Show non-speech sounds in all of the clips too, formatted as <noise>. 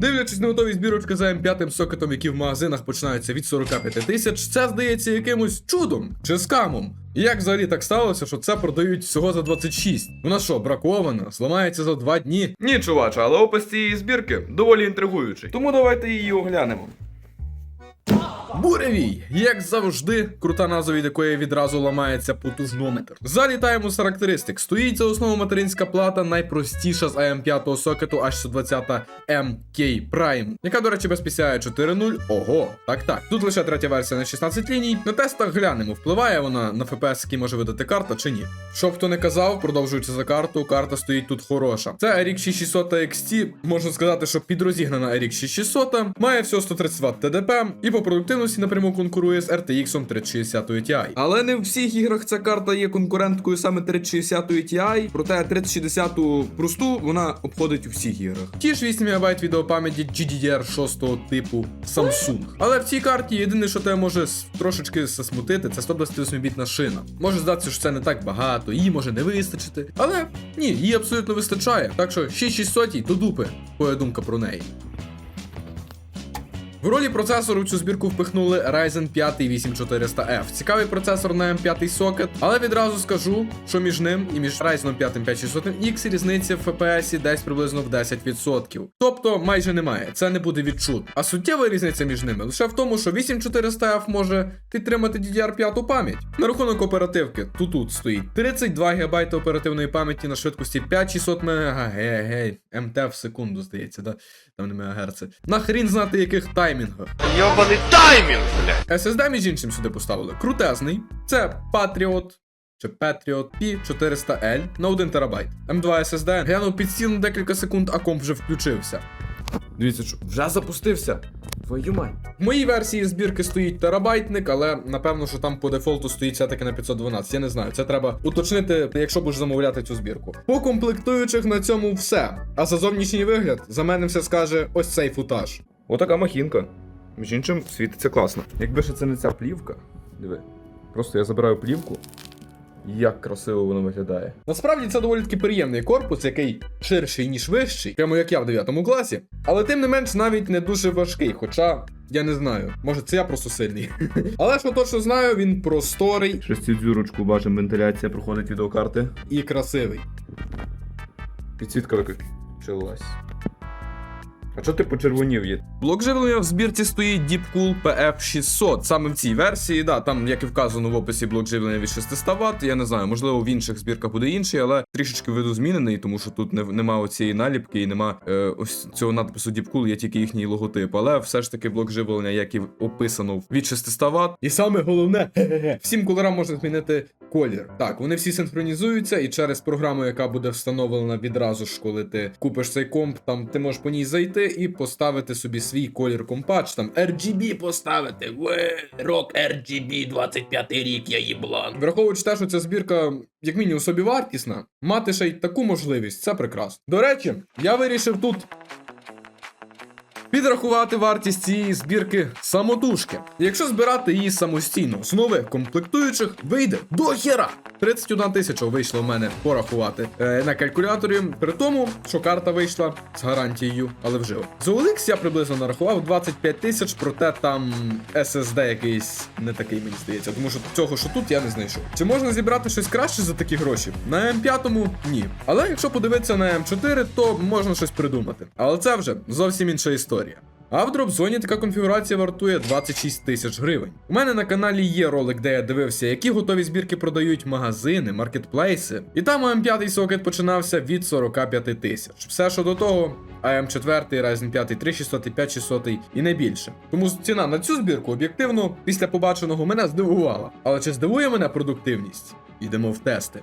Дивлячись на готові збірочки за М5 сокетом, які в магазинах починаються від 45 тисяч, це здається якимось чудом чи скамом. І як взагалі так сталося, що це продають всього за 26? Вона що, бракована, зламається за 2 дні? Ні, чуваче, але опис цієї збірки доволі інтригуючий. Тому давайте її оглянемо. Буревій, як завжди, крута назва від якої відразу ламається потужнометр. Залітаємо з характеристик. Стоїть за основу материнська плата, найпростіша з АМ5 сокету H120 MK Prime, яка, до речі, без PCI 4.0. Ого, так так. Тут лише третя версія на 16 ліній. На тестах глянемо, впливає вона на FPS, який може видати карта чи ні. Щоб хто не казав, продовжуючи за карту, карта стоїть тут хороша. Це RX 6600 XT, можна сказати, що підрозігнана RX 6600, має всього 130 Вт ТДП і по продуктивності напряму конкурує з RTX 3060 Ti. Але не в всіх іграх ця карта є конкуренткою саме 3060 Ti, проте 3060 просту вона обходить у всіх іграх. Ті ж 8 МБ відеопам'яті GDDR6 типу Samsung. Але в цій карті єдине, що тебе може трошечки засмутити, це 128-бітна шина. Може здатися, що це не так багато, її може не вистачити. Але ні, її абсолютно вистачає. Так що 6600 до дупи, моя думка про неї. В ролі процесору цю збірку впихнули Ryzen 5 8400F. Цікавий процесор на M5 сокет, але відразу скажу, що між ним і між Ryzen 5 5600X різниця в FPS десь приблизно в 10%. Тобто майже немає, це не буде відчут. А суттєва різниця між ними лише в тому, що 8400F може підтримати DDR5 пам'ять. На рахунок оперативки, тут тут стоїть 32 ГБ оперативної пам'яті на швидкості 5600 МГц. МТ в секунду, здається, да? там не мегагерци. Нахрін знати яких таймінгах. Йобаний таймінг, блядь. SSD, між іншим, сюди поставили. Крутезний. Це Patriot чи Patriot P400L на 1 ТБ. M2 SSD. Глянув під стіну декілька секунд, а комп вже включився. Дивіться, що вже запустився. Твою мать. В моїй версії збірки стоїть терабайтник, але напевно, що там по дефолту стоїть все-таки на 512. Я не знаю. Це треба уточнити, якщо будеш замовляти цю збірку. По комплектуючих на цьому все. А за зовнішній вигляд за мене все скаже ось цей футаж. Отака махінка. Між іншим, світиться класно. Якби ще це не ця плівка. Диви. Просто я забираю плівку. Як красиво воно виглядає. Насправді це доволі таки приємний корпус, який ширший, ніж вищий, прямо як я в 9 класі. Але тим не менш навіть не дуже важкий, хоча. Я не знаю, може це я просто сильний. <laughs> Але що точно знаю, він просторий Шестидзюрочку бачимо, вентиляція проходить відеокарти. і красивий. Підсвітка виключилась. А чого ти почервонів є? Блок живлення в збірці стоїть Deepcool PF600. Саме в цій версії, да, там, як і вказано в описі, блок живлення від 600 Вт. Я не знаю, можливо, в інших збірках буде інший, але трішечки видозмінений, тому що тут не, нема оцієї наліпки і нема е, ось цього надпису Deepcool, є тільки їхній логотип. Але все ж таки блок живлення, як і описано, від 600 Вт. І саме головне, <laughs> всім кольорам можна змінити колір. Так, вони всі синхронізуються, і через програму, яка буде встановлена відразу ж, коли ти купиш цей комп, там ти можеш по ній зайти і поставити собі свій колір компач, там RGB поставити. Рок RGB 25 рік, я їблан. Враховуючи те, що ця збірка, як мінімум, собі вартісна, мати ще й таку можливість, це прекрасно. До речі, я вирішив тут Підрахувати вартість цієї збірки самотужки. Якщо збирати її самостійно з нових комплектуючих, вийде до хера. 31 тисяча вийшло в мене порахувати е, на калькуляторі, при тому, що карта вийшла з гарантією, але вжив. За OLX я приблизно нарахував 25 тисяч, проте там SSD якийсь не такий, мені здається, тому що цього, що тут, я не знайшов. Чи можна зібрати щось краще за такі гроші? На М5 ні. Але якщо подивитися на М4, то можна щось придумати. Але це вже зовсім інша історія. А в дропзоні така конфігурація вартує 26 тисяч гривень. У мене на каналі є ролик, де я дивився, які готові збірки продають магазини, маркетплейси. І там АМ5 сокет починався від 45 тисяч. Все, що до того, АМ4, Ryzen 5 3600, 5600 і не більше. Тому ціна на цю збірку об'єктивно після побаченого мене здивувала. Але чи здивує мене продуктивність? Йдемо в тести.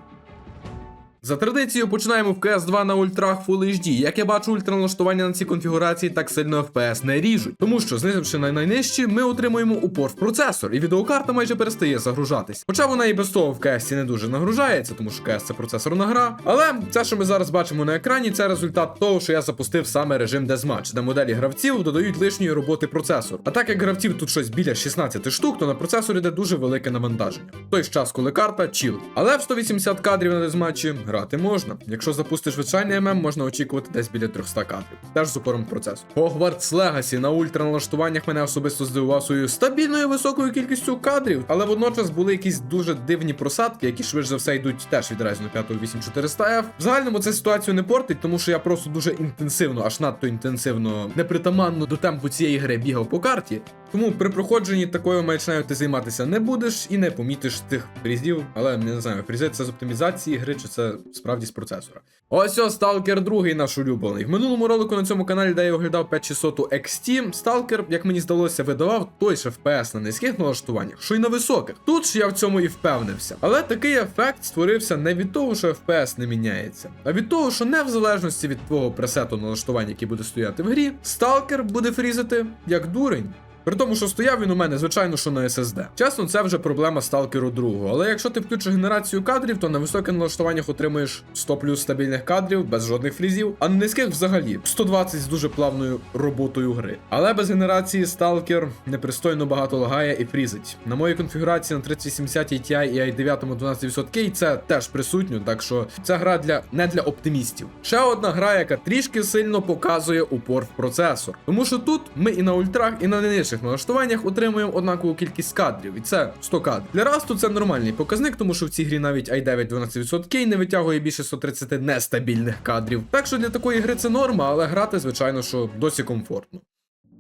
За традицією починаємо в CS2 на ультрах Full HD. Як я бачу, ультраналаштування на цій конфігурації так сильно FPS не ріжуть, тому що знизивши на найнижчі, ми отримуємо упор в процесор, і відеокарта майже перестає загружатись. Хоча вона і без того в CS не дуже нагружається, тому що CS це процесорна гра. Але це, що ми зараз бачимо на екрані, це результат того, що я запустив саме режим Deathmatch, де моделі гравців додають лишньої роботи процесор. А так як гравців тут щось біля 16 штук, то на процесор йде дуже велике навантаження. В той час, коли карта чіл. Але в 180 кадрів на дезматчі грати можна. Якщо запустиш звичайний ММ, можна очікувати десь біля 300 кадрів. Теж з упором процесу. Hogwarts Legacy на ультраналаштуваннях мене особисто здивував своєю стабільною високою кількістю кадрів, але водночас були якісь дуже дивні просадки, які швидше за все йдуть теж від Ryzen 5 8400F. В загальному це ситуацію не портить, тому що я просто дуже інтенсивно, аж надто інтенсивно, непритаманно до темпу цієї гри бігав по карті. Тому при проходженні такою маячнею ти займатися не будеш і не помітиш тих фрізів, але не знаю, фрізи це з оптимізації гри, чи це справді з процесора. Ось ось Stalker 2 наш улюблений. В минулому ролику на цьому каналі, де я оглядав 5600 XT, Stalker, як мені здалося, видавав той же FPS на низьких налаштуваннях, що й на високих. Тут ж я в цьому і впевнився. Але такий ефект створився не від того, що FPS не міняється, а від того, що не в залежності від твого пресету налаштування, який буде стояти в грі, Stalker буде фрізити як дурень. При тому, що стояв він у мене, звичайно, що на SSD. Чесно, це вже проблема сталкеру другого. Але якщо ти включиш генерацію кадрів, то на високих налаштуваннях отримуєш 100 плюс стабільних кадрів без жодних фрізів, а на низьких взагалі 120 з дуже плавною роботою гри. Але без генерації сталкер непристойно багато лагає і фрізить. На моїй конфігурації на 3080 Ti і i9 12% це теж присутньо, так що це гра для не для оптимістів. Ще одна гра, яка трішки сильно показує упор в процесор. Тому що тут ми і на ультрах, і на нижчих налаштуваннях отримуємо однакову кількість кадрів, і це 100 кадрів. Для расту це нормальний показник, тому що в цій грі навіть i9 12% не витягує більше 130 нестабільних кадрів. Так що для такої гри це норма, але грати, звичайно, що досі комфортно.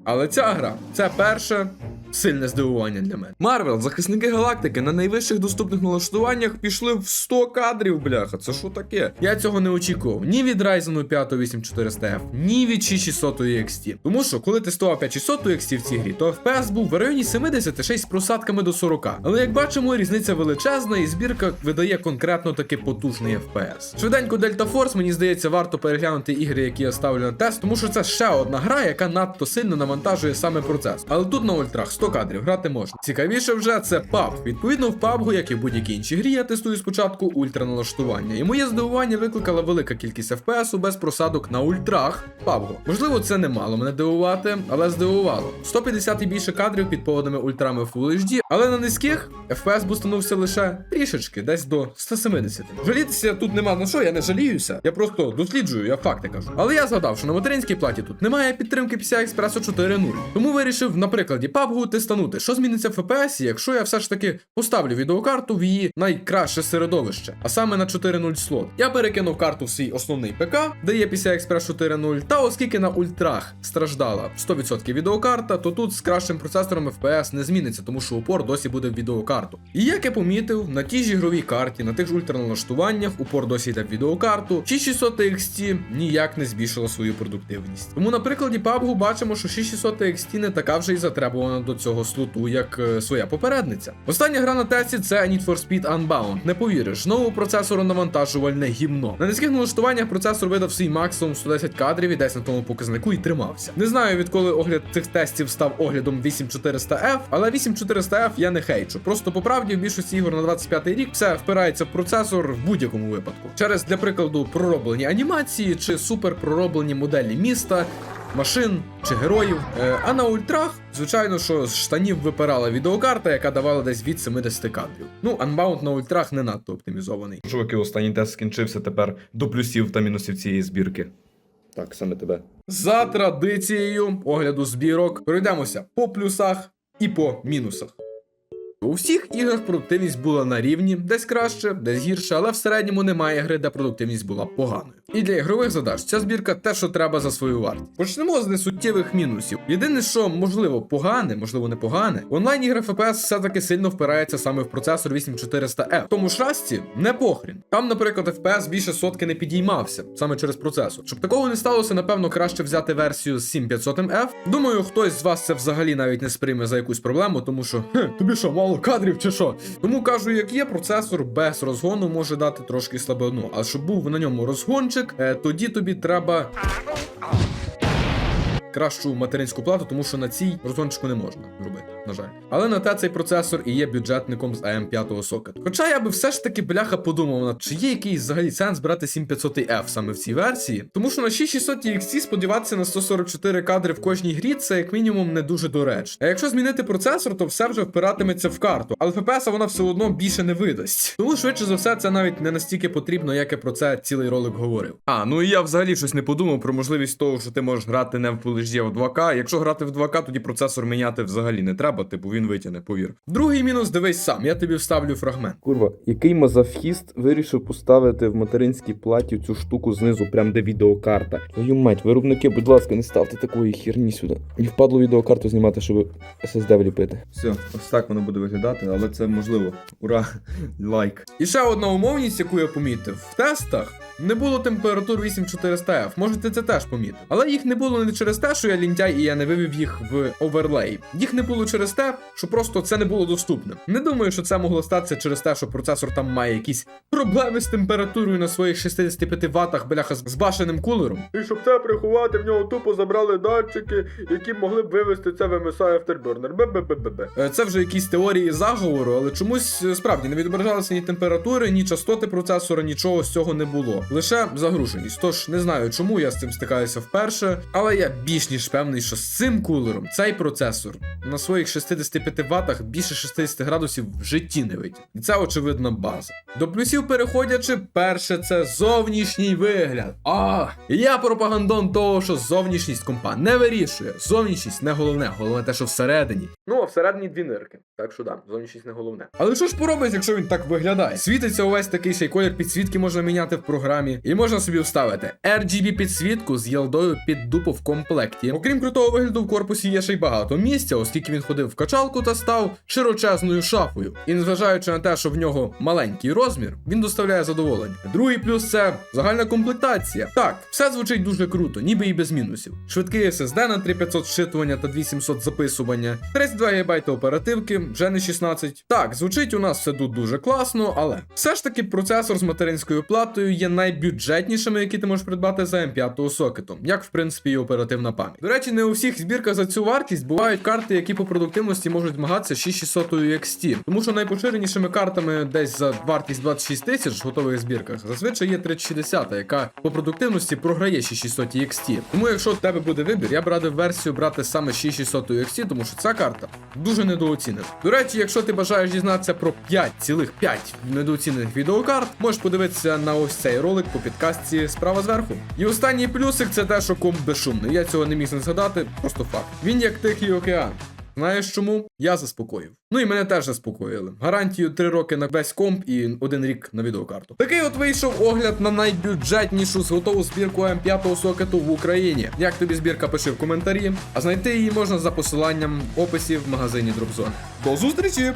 Але ця гра це перше сильне здивування для мене. Марвел, захисники галактики на найвищих доступних налаштуваннях пішли в 100 кадрів, бляха. Це що таке? Я цього не очікував ні від Ryzen 5 8400F, ні від 6600 XT. Тому що, коли тестував 5600 XT в цій грі, то FPS був в районі 76 з просадками до 40. Але як бачимо, різниця величезна, і збірка видає конкретно таки потужний FPS. Швиденько Delta Force, мені здається, варто переглянути ігри, які я ставлю на тест, тому що це ще одна гра, яка надто сильно навантажує саме процес. Але тут на ультрах 100 кадрів грати можна. Цікавіше вже це PUBG. Відповідно, в PUBG, як і в будь-якій іншій грі, я тестую спочатку ультраналаштування. І моє здивування викликала велика кількість FPS без просадок на ультрах PUBG. Можливо, це не мало мене дивувати, але здивувало. 150 і більше кадрів під поводами ультрами Full HD, але на низьких FPS бустанувся лише трішечки, десь до 170. Жалітися тут нема на що, я не жаліюся. Я просто досліджую, я факти кажу. Але я згадав, що на материнській платі тут немає підтримки PCI Express 4.0. Тому вирішив на прикладі PUBG тестанути, що зміниться в FPS, якщо я все ж таки поставлю відеокарту в її найкраще середовище, а саме на 4.0 слот. Я перекинув карту в свій основний ПК, де є PCI Express 4.0, та оскільки на ультрах страждала 100% відеокарта, то тут з кращим процесором FPS не зміниться, тому що упор досі буде в відеокарту. І як я помітив, на тій ж ігровій карті, на тих ж ультраналаштуваннях, упор досі йде в відеокарту, 6600 XT ніяк не збільшила свою продуктивність. Тому на прикладі PUBG бачимо, що 6600 XT не така вже й затребувана до цього слоту, як е, своя попередниця. Остання гра на тесті це Need for Speed Unbound. Не повіриш, знову процесору навантажувальне гімно. На низьких налаштуваннях процесор видав свій максимум 110 кадрів і десь на тому показнику і тримався. Не знаю, відколи огляд цих тестів став оглядом 8400F, але 8400F я не хейчу. Просто по правді в більшості ігор на 25 рік все впирається в процесор в будь-якому випадку. Через, для прикладу, пророблені анімації чи супер пророблені моделі міста. Машин чи героїв. Е, а на ультрах, звичайно, що з штанів випирала відеокарта, яка давала десь від 70 кадрів. Ну, анбаунт на ультрах не надто оптимізований. Чуваки, останній тест скінчився тепер до плюсів та мінусів цієї збірки. Так, саме тебе. За традицією огляду збірок пройдемося по плюсах і по мінусах. У всіх іграх продуктивність була на рівні, десь краще, десь гірше, але в середньому немає гри, де продуктивність була поганою. І для ігрових задач ця збірка те, що треба за свою вартість. Почнемо з несуттєвих мінусів. Єдине, що можливо погане, можливо не погане, онлайн ігри FPS все-таки сильно впирається саме в процесор 8400F. Тому ж расті не похрін. Там, наприклад, FPS більше сотки не підіймався саме через процесор. Щоб такого не сталося, напевно, краще взяти версію з 7500F. Думаю, хтось з вас це взагалі навіть не сприйме за якусь проблему, тому що хе, тобі що, мало кадрів чи що? Тому кажу, як є, процесор без розгону може дати трошки слабину. А щоб був на ньому розгончик, е, тоді тобі треба. Кращу материнську плату, тому що на цій розгончику не можна робити. на жаль. Але на те цей процесор і є бюджетником з AM5 сокет. Хоча я би все ж таки бляха подумав, чи є якийсь взагалі сенс брати 7500F саме в цій версії, тому що на 6600 XT сподіватися на 144 кадри в кожній грі це як мінімум не дуже доречно. А якщо змінити процесор, то все вже впиратиметься в карту, але FPS вона все одно більше не видасть. Тому швидше за все це навіть не настільки потрібно, як я про це цілий ролик говорив. А ну і я взагалі щось не подумав про можливість того, що ти можеш грати не в Full HD, а в 2К. Якщо грати в 2К, тоді процесор міняти взагалі не треба, типу він витягне, повір. Другий мінус дивись сам, я тобі вставлю фрагмент. Курва, який мазохіст вирішив поставити в материнській платі цю штуку знизу, прям де відеокарта. Твою мать, виробники, будь ласка, не ставте такої херні сюди. І впадло відеокарту знімати, щоб SSD вліпити. Все, ось так воно буде виглядати, але це можливо. Ура! <laughs> Лайк. І ще одна умовність, яку я помітив. В тестах не було температур 8400F. Може, ти це теж помітив. Але їх не було не через те, що я лінтяй і я не вивів їх в оверлей. Їх не було через те, що просто це не було доступне. Не думаю, що це могло статися через те, що процесор там має якісь проблеми з температурою на своїх 65 ваттах, бляха з башеним кулером. І щоб це приховати, в нього тупо забрали датчики, які могли б вивести це в MSI Afterburner. Бе-бе-бе-бе-бе. Е, Це вже якісь теорії заговору, але чомусь е, справді не відображалися ні температури, ні частоти процесора, нічого з цього не було. Лише загруженість. Тож не знаю, чому я з цим стикаюся вперше, але я більш ніж певний, що з цим кулером цей процесор на своїх 65 ваттах більше 60 градусів в житті не витягне. І це очевидна база. До плюсів переходячи, перше це зовнішній вигляд. А я пропагандон того, що зовнішність компа не вирішує. Зовнішність не головне, головне те, що всередині. Ну, а всередині дві нирки. Так що да, зовнішність не головне. Але що ж поробить, якщо він так виглядає? Світиться увесь такий ще й колір підсвітки можна міняти в програмі, і можна собі вставити RGB підсвітку з єлдою під дупу в комплекті. Окрім крутого вигляду, в корпусі є ще й багато місця, оскільки він ходив в качалку та став широчезною шафою. І незважаючи на те, що в нього маленький розмір, він доставляє задоволення. Другий плюс це загальна комплектація. Так, все звучить дуже круто, ніби і без мінусів. Швидкий SSD на 3500 зчитування та 2700 записування, 32 ГБ оперативки, вже не 16. Так, звучить у нас все тут дуже класно, але все ж таки процесор з материнською платою є найбюджетнішими, які ти можеш придбати за M5 сокетом, як в принципі і оперативна пам'ять. До речі, не у всіх збірках за цю вартість бувають карти, які по продуктивності можуть змагатися з 6600 XT. Тому що найпоширенішими картами десь за вартість 26 тисяч в готових збірках зазвичай є 3060, яка по продуктивності програє 6600 XT. Тому якщо в тебе буде вибір, я б радив версію брати саме 6600 XT, тому що ця карта дуже недооцінена. До речі, якщо ти бажаєш дізнатися про 5,5 недооцінених відеокарт, можеш подивитися на ось цей ролик по підкастці справа зверху. І останній плюсик це те, що комп безшумний. Я цього не міг не згадати, просто факт. Він як тихий океан. Знаєш чому? Я заспокоїв. Ну і мене теж заспокоїли. Гарантію 3 роки на весь комп і один рік на відеокарту. Такий от вийшов огляд на найбюджетнішу зготову збірку М5 сокету в Україні. Як тобі збірка пиши в коментарі, а знайти її можна за посиланням в описі в магазині Dropzone. До зустрічі!